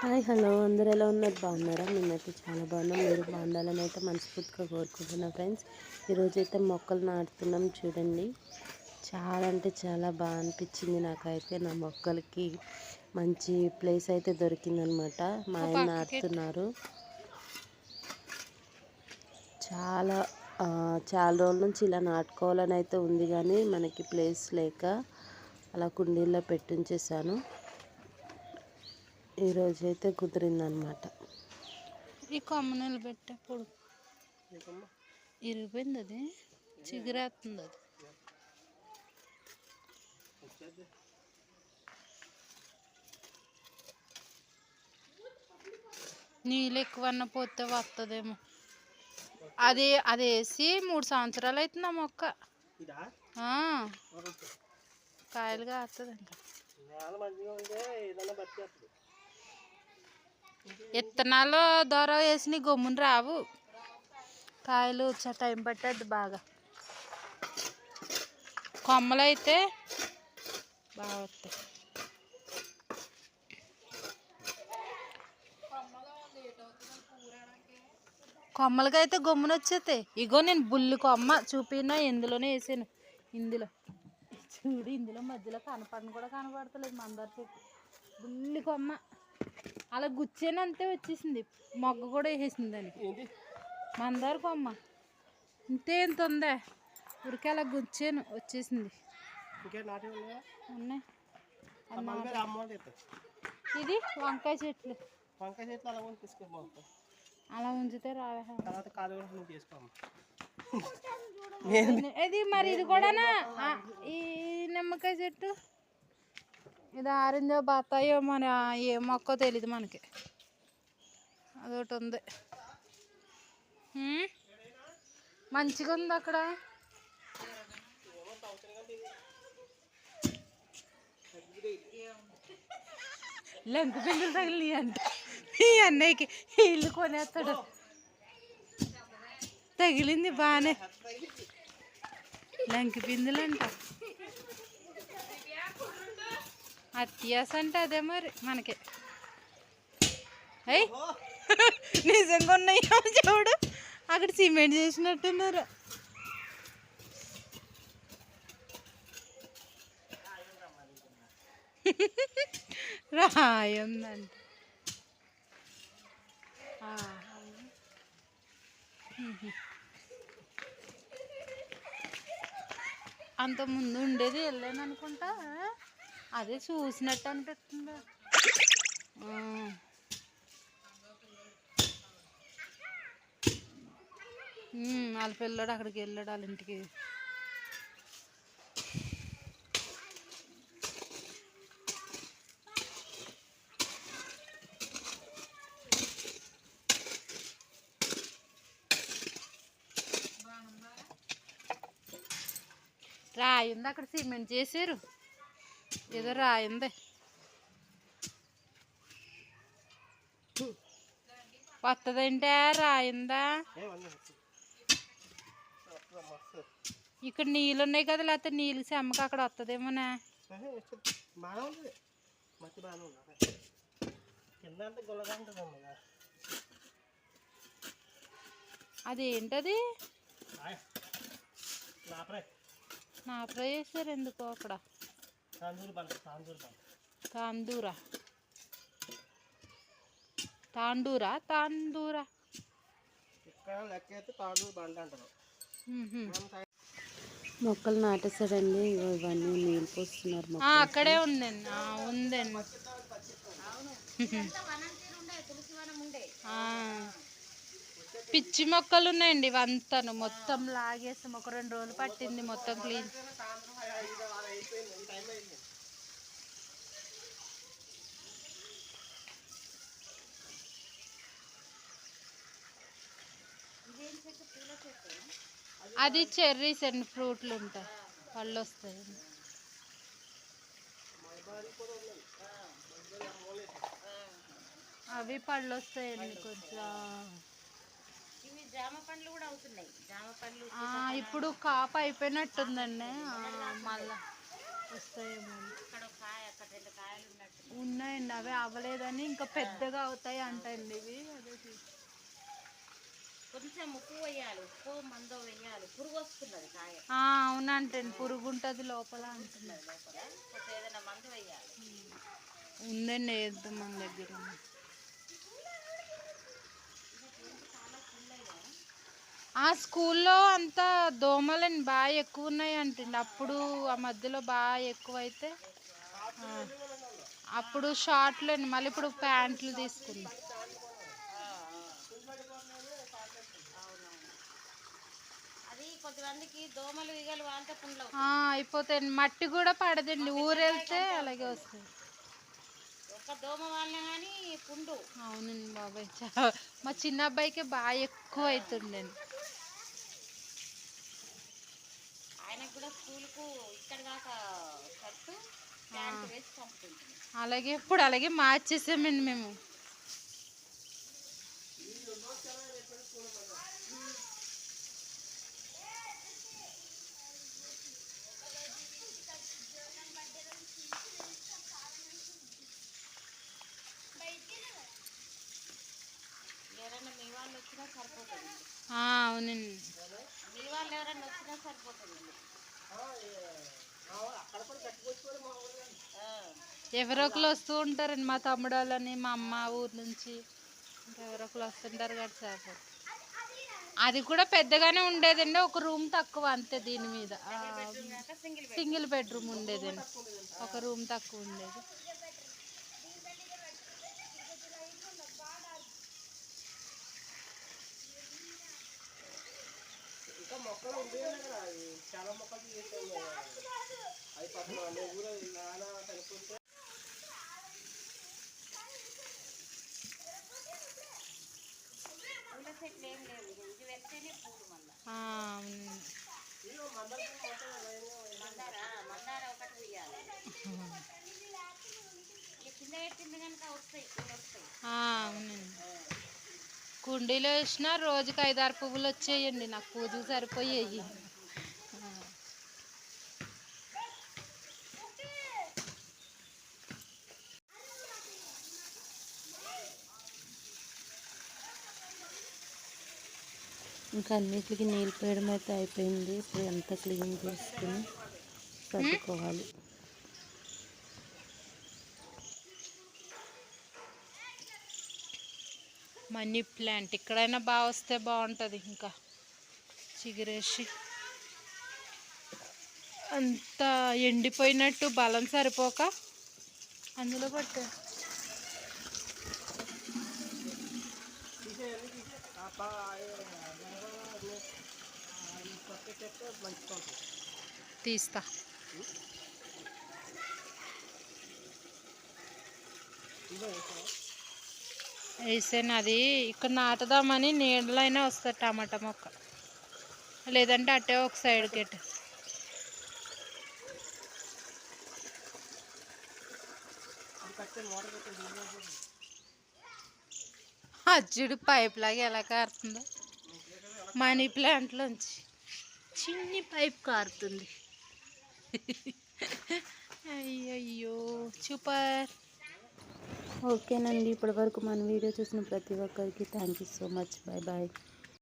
Hi hello. అందరూ ఎలా ఉన్నారు? బాగున్నారా? మేమైతే చాలా బాగున్నాం. మీరు బాగుండాలని అయితే మనస్ఫూర్తిగా కోరుకుంటున్నాం ఫ్రెండ్స్. ఈరోజు అయితే మొక్కలు నాటుతున్నాం చూడండి. చాలా అంటే చాలా బాగా అనిపించింది నాకైతే. నా మొక్కలకి మంచి ప్లేస్ అయితే దొరికిందనమాట. మా ఆయన నాటుతున్నారు. చాలా చాలా రోజుల నుంచి ఇలా నాటుకోవాలని అయితే ఉంది కానీ మనకి ప్లేస్ లేక అలా కుండీల్లో పెట్టించేసాను ఈరోజు అయితే కుదిరిందనమాట ఈ కొమ్మ నిలబెట్టేప్పుడు ఇరిగిపోయింది అది చిగురేస్తుంది అది నీళ్ళు ఎక్కువన్నా పోతే వస్తుందేమో అది అది వేసి మూడు సంవత్సరాలు అవుతుంది ఆ మొక్క. ఆ, కాయలు కాస్తుంది ఇంకా విత్తనాలు దూర వేసిన గమ్మున రావు. కాయలు వచ్చే టైం పట్టద్దు బాగా. కొమ్మలు అయితే బాగా వస్తాయి. కొమ్మలకి అయితే గమ్మున వచ్చేస్తాయి ఇగో నేను బుల్లి కొమ్మ చూపినా ఇందులోనే వేసాను. ఇందులో. చూడు ఇందులో మధ్యలో కనపడను కూడా కనపడతలేదు మందార చెట్టు. బుల్లి కొమ్మ. అలా గుచ్చాను అంతే వచ్చేసింది. మొగ్గ కూడా వేసేసింది దానికి. మందార కొమ్మ ఇంతే ఇంత ఉందే. ఉరికి అలా గుచ్చాను వచ్చేసింది. ఉన్నాయి. ఇది వంకాయ చెట్లు. వంకాయ చెట్లు అలా కూడా ఉంచితే రావే తర్వాత కూడా చేసుకోము ఇది మరి ఇది కూడానా? ఆ, ఈ నిమ్మకాయ చెట్టు? ఇది ఆరెంజో బత్తాయో మన ఏ మొక్కో తెలీదు మనకి. అదొకటి ఉంది మంచిగా ఉంది అక్కడ? లంక పిందులు తగిలి అంట ఈ అన్నయ్యకి ఇల్లు కొనేస్తాడు. తగిలింది బాగానే లంకి పిందులు అంట అత్యాస అంటే అదే మరి మనకి. అయ్యి నిజంగా ఉన్నాయో చూడు. అక్కడ సిమెంట్ చేసినట్టున్నారు. రాయి ఉందంట. అంత ముందు ఉండేది వెళ్ళాను అనుకుంటా. అదే చూసినట్టు అనిపిస్తుంది? వాళ్ళ పిల్లడు అక్కడికి వెళ్ళాడు వాళ్ళ ఇంటికి. రాయి ఉంది అక్కడ సిమెంట్ చేశారు. ఏదో రాయి ఉంది వస్తుందంటే రాయి ఉందా ఇక్కడ నీళ్ళు ఉన్నాయి కదా లేకపోతే నీళ్ళు సెమ్మకి అక్కడ వస్తుందేమోనా అదేంటది? నాపరే నా ఫ్రై చేశారు ఎందుకో అక్కడ? తాందూరు తాండూరా? తాందూరా? ఇక్కడ లెక్క అయితే అంటారు. మొక్కలు నాటేశారండి. ఇవన్నీ నీళ్ళు పోస్తున్నారు అక్కడే ఉందండి. ఉందండి. ఆ, పిచ్చి మొక్కలు ఉన్నాయండి ఇవంతాను. మొత్తం లాగేసాం. ఒక రెండు రోజులు పట్టింది మొత్తం క్లీన్. అది చెర్రీస్ అండి ఫ్రూట్లు ఉంటాయి. పళ్ళు వస్తాయి అవి పళ్ళు వస్తాయండి కొంచెం. ఆ, ఇప్పుడు కాపు అయిపోయినట్టుందండి. మళ్ళా వస్తాయేమో. ఉన్నాయండి అవి అవ్వలేదని ఇంకా పెద్దగా అవుతాయి అంటండి ఇవి. అదే కొంచెం ఉప్పు వేయాలి ఉప్పు మందో వేయాలి. పురుగు వస్తున్నది కాయ. అవునంటండి పురుగు ఉంటుంది లోపల అంటున్నారు. లోపల. ఏదైనా మందు వేయాలి. ఉందండి వేద్దాం మన దగ్గర. ఆ స్కూల్లో అంతా దోమలని బాగా ఎక్కువ ఉన్నాయి అంటండి. అప్పుడు ఆ మధ్యలో బాగా ఎక్కువ అయితే ఆ, అప్పుడు షార్ట్లు అండి మళ్ళీ ఇప్పుడు ప్యాంట్లు తీసుకున్నాం. అయిపోతాయండి. మట్టి కూడా పడదండి. ఊరెళ్తే అలాగే వస్తుంది. అవునండి బాబాయ్. మా చిన్న అబ్బాయికి బాగా ఎక్కువ అవుతుండండి ఆయనకు కూడా స్కూల్కు ఇక్కడ దాకా వేసి అలాగే ఇప్పుడు అలాగే మార్చేసామండి మేము. అవునండి. మీ వాళ్ళు ఎవరైనా వచ్చినా సరిపోతుంది ఆ, ఎవరో ఒకరు వస్తూ ఉంటారండి మా తమ్ముడు వాళ్ళని మా అమ్మ ఊరు నుంచి. ఇంకా ఎవరో ఒకరు వస్తుంటారు కదా సార్. అది కూడా పెద్దగానే ఉండేదండి ఒక రూమ్ తక్కువ అంతే దీని మీద. సింగిల్ బెడ్రూమ్ ఉండేదండి. ఒక రూమ్ తక్కువ ఉండేది. ఇంకా మొక్కలు ఉండేవి కదా. అవి చాలా మొక్కలు తీసేసాము అది పక్కన అన్ని ఊరు నాన్న మందార మందార? ఒకటి తీయాలి. కింద పెట్టింది కనుక వస్తాయి. పూలు వస్తాయి. ఆ, అవునండి. కుండీలో వేసిన రోజుకి ఐదారు పువ్వులు వచ్చేయండి. నాకు పూజలు సరిపోయాయి. ఇంకా అన్నిటికి నీళ్ళు పోయడం అయితే అయిపోయింది. ఇప్పుడు అంతా క్లీన్ చేసుకుని సర్దుకోవాలి. Money plant. ఎక్కడైనా బాగా వస్తే బాగుంటుంది ఇంకా. చిగురేసి. అంత ఎండిపోయినట్టు బలం సరిపోక అందులో పట్టు. తీస్తా. ఇదో వేసాను అది ఇక్కడ నాటుదామని నీళ్ళైనా వస్తుంది టమాటా మొక్క. లేదంటే అట్టే ఒక సైడ్ గెట్. అజ్జుడు పైప్ లాగా ఎలా కారుతుందో. మనీ ప్లాంట్లోంచి చిన్ని పైప్ కారుతుంది. అయ్యయ్యో సూపర్. ఓకేనండి. ఇప్పటి వరకు మన వీడియో చూసిన ప్రతి ఒక్కరికి thank you so much. Bye bye